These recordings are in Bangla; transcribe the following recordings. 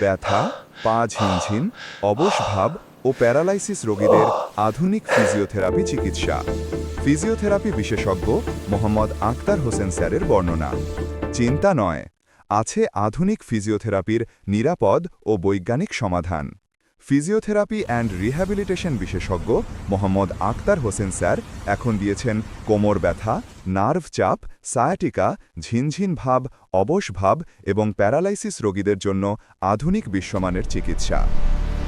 ব্যথা, পা ঝিনঝিন অবসভাব ও প্যারালাইসিস রোগীদের আধুনিক ফিজিওথেরাপি চিকিৎসা। ফিজিওথেরাপি বিশেষজ্ঞ মোহাম্মদ আক্তার হোসেন স্যারের বর্ণনা। চিন্তা নয়, আছে আধুনিক ফিজিওথেরাপির নিরাপদ ও বৈজ্ঞানিক সমাধান। ফিজিওথেরাপি অ্যান্ড রিহ্যাবিলিটেশন বিশেষজ্ঞ মোহাম্মদ আক্তার হোসেন স্যার এখন দিয়েছেন কোমর ব্যথা, নার্ভ চাপ সায়াটিকা ঝিনঝিন ভাব, অবশ ভাব এবং প্যারালাইসিস রোগীদের জন্য আধুনিক বিশ্বমানের চিকিৎসা।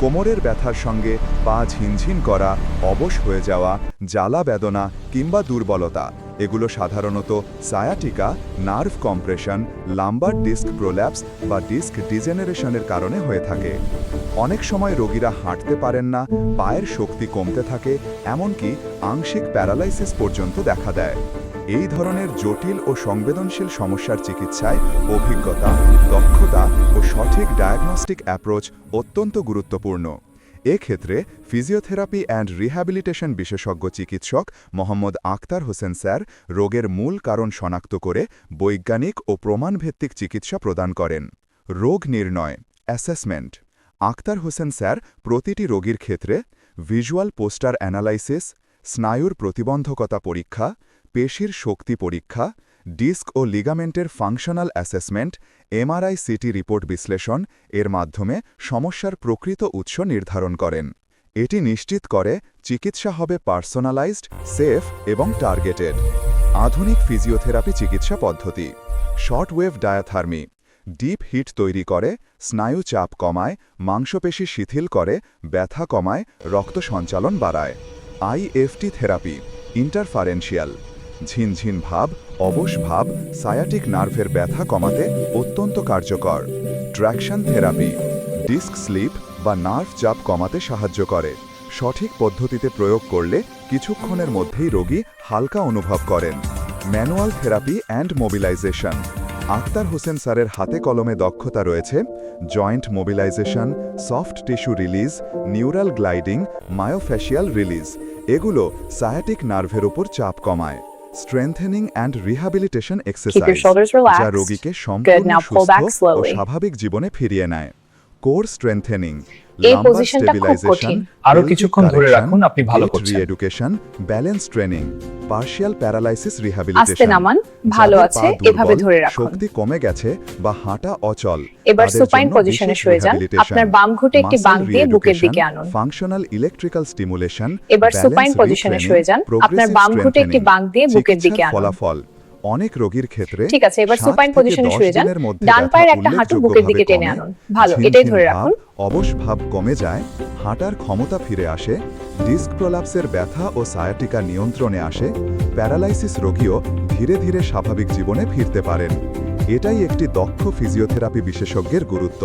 কোমরের ব্যথার সঙ্গে পা ঝিনঝিন করা, অবশ হয়ে যাওয়া, জ্বালা বেদনা কিংবা দুর্বলতা এগুলো সাধারণত sciatica nerve compression lumbar disc prolapse বা ডিস্ক ডিজেনারেশনের কারণে হয়ে থাকে। অনেক সময় রোগীরা হাঁটতে পারেন না, পায়ের শক্তি কমতে থাকে, এমনকি আংশিক প্যারালাইসিস পর্যন্ত দেখা দেয়। এই ধরনের জটিল ও সংবেদনশীল সমস্যার চিকিৎসায় অভিজ্ঞতা, দক্ষতা ও সঠিক ডায়াগনস্টিক অ্যাপ্রোচ অত্যন্ত গুরুত্বপূর্ণ। এক্ষেত্রে ফিজিওথেরাপি অ্যান্ড রিহ্যাবিলিটেশন বিশেষজ্ঞ চিকিৎসক মোহাম্মদ আক্তার হোসেন স্যার রোগের মূল কারণ শনাক্ত করে বৈজ্ঞানিক ও প্রমাণভিত্তিক চিকিৎসা প্রদান করেন। রোগ নির্ণয়, অ্যাসেসমেন্ট। আক্তার হোসেন স্যার প্রতিটি রোগীর ক্ষেত্রে ভিজুয়াল পোস্টার অ্যানালাইসিস, স্নায়ুর প্রতিবন্ধকতা পরীক্ষা, পেশির শক্তি পরীক্ষা ডিস্ক ও লিগামেন্টের functional assessment, MRI CT report বিশ্লেষণ, এর মাধ্যমে সমস্যার প্রকৃত উৎস নির্ধারণ করেন। এটি নিশ্চিত করে চিকিৎসা হবে পার্সোনালাইজড, সেফ এবং টার্গেটেড। আধুনিক ফিজিওথেরাপি চিকিৎসা পদ্ধতি। Shortwave diathermy. ডিপ হিট তৈরি করে, স্নায়ু চাপ কমায়, মাংসপেশি শিথিল করে, ব্যথা কমায়, রক্ত সঞ্চালন বাড়ায়। IFT therapy. ইন্টারফারেন্সিয়াল ঝিনঝিন ভাব, অবশ ভাব সায়াটিক নার্ভের ব্যথা কমাতে অত্যন্ত কার্যকর। ট্র্যাকশন থেরাপি ডিস্ক স্লিপ বা নার্ভ চাপ কমাতে সাহায্য করে। সঠিক পদ্ধতিতে প্রয়োগ করলে কিছুক্ষণের মধ্যেই রোগী হালকা অনুভব করেন। Manual therapy and mobilization Akhtar Hossain স্যারের হাতে কলমে দক্ষতা রয়েছে। Joint mobilization soft tissue release neural gliding myofascial release এগুলো সায়াটিক নার্ভের উপর চাপ কমায়। স্ট্রেংথেনিং অ্যান্ড রিহ্যাবিলিটেশন এক্সারসাইজ যা রোগীকে সম্পূর্ণ সুস্থ ও স্বাভাবিক জীবনে ফিরিয়ে নেয়। কোর স্ট্রেংথেনিং এই positionটা খুব কঠিন। আরও কিছুক্ষণ ধরে রাখুন, আপনি ভালো করছেন। Reeducation balance training partial paralysis rehabilitation আস্তে নামান ভালো আছে এভাবে ধরে রাখুন। শক্তি কমে গেছে বা হাঁটা অচল এবার সুপাইন পজিশনে শুয়ে যান। আপনার বাম ঘুটে একটি বাঁক দিয়ে বুকের দিকে আনুন। functional electrical stimulation, এবার সুপাইন পজিশনে শুয়ে যান। আপনার বাম ঘুটে একটি বাঁক দিয়ে বুকের দিকে আনুন। ফলাফল। অনেক রোগীর ক্ষেত্রে ঠিক আছে এবার সুপাইন পজিশনে শুয়ে যান। ডান পায়ের একটা হাঁটু বুকের দিকে টেনে আনুন। ভালো এটাই ধরে রাখুন। অবশ ভাব কমে যায় হাঁটার ক্ষমতা ফিরে আসে ডিস্ক প্রলাপসের ব্যথা ও সায়াটিকা নিয়ন্ত্রণে আসে প্যারালাইসিস রোগীও ধীরে ধীরে স্বাভাবিক জীবনে ফিরতে পারেন। এটাই একটি দক্ষ ফিজিওথেরাপি বিশেষজ্ঞের গুরুত্ব।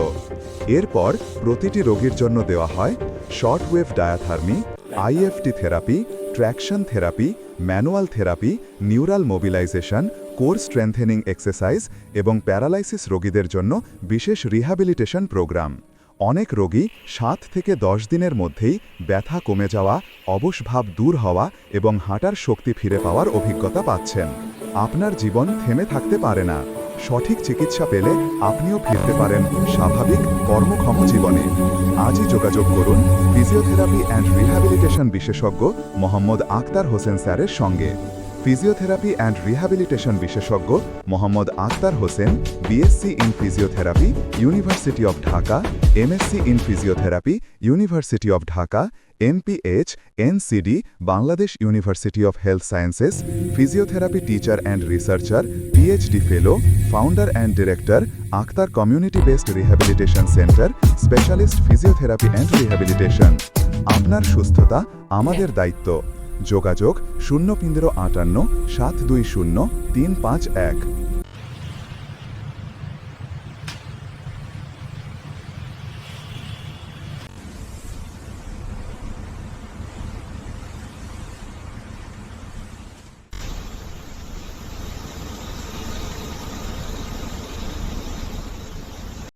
এরপর প্রতিটি রোগীর জন্য দেওয়া হয় shortwave diathermy IFT therapy traction therapy manual therapy neural mobilization core strengthening exercise এবং প্যারালাইসিস রোগীদের জন্য বিশেষ রিহ্যাবিলিটেশন প্রোগ্রাম অনেক রোগী সাত থেকে দশ দিনের মধ্যেই ব্যথা কমে যাওয়া অবসভাব দূর হওয়া এবং হাঁটার শক্তি ফিরে পাওয়ার অভিজ্ঞতা পাচ্ছেন। আপনার জীবন থেমে থাকতে পারে না। সঠিক চিকিৎসা পেলে আপনিও ফিরতে পারেন স্বাভাবিক কর্মক্ষম জীবনে। আজই যোগাযোগ করুন ফিজিওথেরাপি অ্যান্ড রিহ্যাবিলিটেশন বিশেষজ্ঞ মোহাম্মদ আক্তার হোসেন স্যারের সঙ্গে। ফিজিওথেরাপি অ্যান্ড রিহ্যাবিলিটেশন বিশেষজ্ঞ Mohammad Akhtar Hossain BSc in physiotherapy university of Dhaka MSc in physiotherapy university of Dhaka MPH NCD Bangladesh university of health sciences physiotherapy teacher and researcher PhD fellow founder and director Akhtar community based rehabilitation centre specialist physiotherapy and rehabilitation আপনার সুস্থতা আমাদের দায়িত্ব। যোগাযোগ শূন্য পিন্দ্র আটান্ন সাত দুই শূন্য তিন পাঁচ এক।